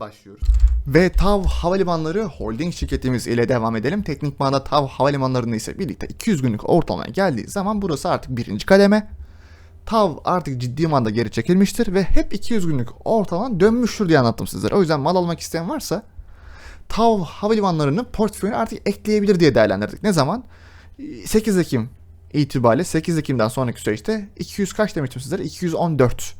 başlıyoruz. Ve TAV Havalimanları Holding şirketimiz ile devam edelim. Teknik manada TAV Havalimanları'nda ise birlikte 200 günlük ortalamaya geldiği zaman burası artık birinci kademe. TAV artık ciddi manada geri çekilmiştir ve hep 200 günlük ortalama dönmüştür diye anlattım sizlere. O yüzden mal almak isteyen varsa TAV Havalimanları'nı portföyüne artık ekleyebilir diye değerlendirdik. Ne zaman? 8 Ekim itibariyle 8 Ekim'den sonraki süreçte 200 kaç demiştim sizlere? 214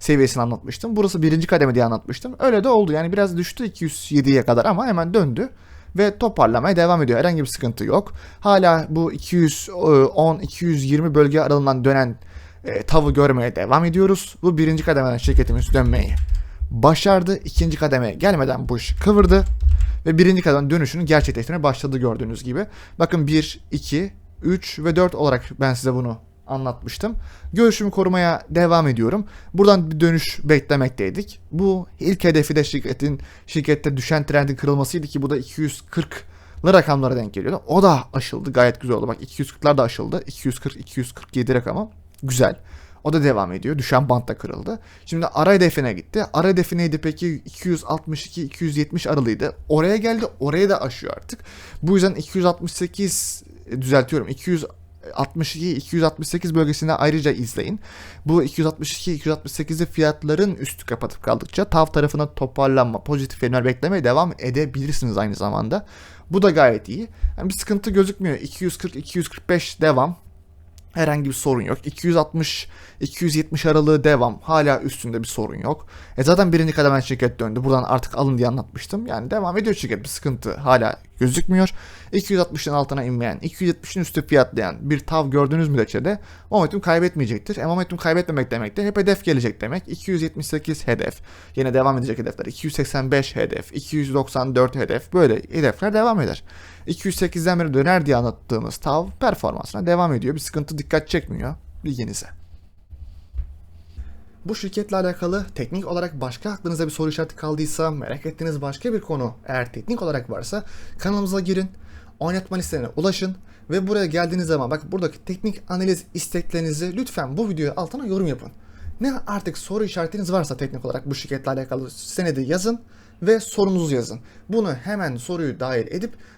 seviyesini anlatmıştım. Burası birinci kademe diye anlatmıştım. Öyle de oldu. Yani biraz düştü 207'ye kadar ama hemen döndü. Ve toparlamaya devam ediyor. Herhangi bir sıkıntı yok. Hala bu 210-220 bölge aralığından dönen e, tavı görmeye devam ediyoruz. Bu birinci kademeden şirketimiz dönmeyi başardı. İkinci kademeye gelmeden bu iş kıvırdı. Ve birinci kademe dönüşünü gerçekleştirmeye başladı gördüğünüz gibi. Bakın 1, 2, 3 ve 4 olarak ben size bunu anlatmıştım. Görüşümü korumaya devam ediyorum. Buradan bir dönüş beklemekteydik. Bu ilk hedefi de şirketin şirkette düşen trendin kırılmasıydı ki bu da 240'lı rakamlara denk geliyordu. O da aşıldı. Gayet güzel oldu. Bak 240'lar da aşıldı. 240 247 rakamı güzel. O da devam ediyor. Düşen bant da kırıldı. Şimdi ara hedefine gitti. Ara hedefi neydi peki? 262-270 aralığıydı. Oraya geldi. Oraya da aşıyor artık. Bu yüzden 268 e, düzeltiyorum. 200 62-268 bölgesinde ayrıca izleyin. Bu 262-268'li fiyatların üstü kapatıp kaldıkça TAV tarafına toparlanma, pozitif yönler beklemeye devam edebilirsiniz aynı zamanda. Bu da gayet iyi. Yani bir sıkıntı gözükmüyor. 240-245 devam. Herhangi bir sorun yok. 260-270 aralığı devam. Hala üstünde bir sorun yok. E zaten birinci kademeden şirket döndü. Buradan artık alın diye anlatmıştım. Yani devam ediyor şirket. Bir sıkıntı hala gözükmüyor. 260'ın altına inmeyen, 270'in üstü fiyatlayan bir tav gördüğünüz müddetçe de momentum kaybetmeyecektir. E momentum kaybetmemek demek de hep hedef gelecek demek. 278 hedef. Yine devam edecek hedefler. 285 hedef, 294 hedef. Böyle hedefler devam eder. 208'den beri döner diye anlattığımız tav performansına devam ediyor. Bir sıkıntı dikkat çekmiyor bilginize. Bu şirketle alakalı teknik olarak başka aklınıza bir soru işareti kaldıysa, merak ettiğiniz başka bir konu eğer teknik olarak varsa kanalımıza girin, oynatma listelerine ulaşın ve buraya geldiğiniz zaman bak buradaki teknik analiz isteklerinizi lütfen bu videoya altına yorum yapın. Ne artık soru işaretiniz varsa teknik olarak bu şirketle alakalı senedi yazın ve sorunuzu yazın. Bunu hemen soruyu dahil edip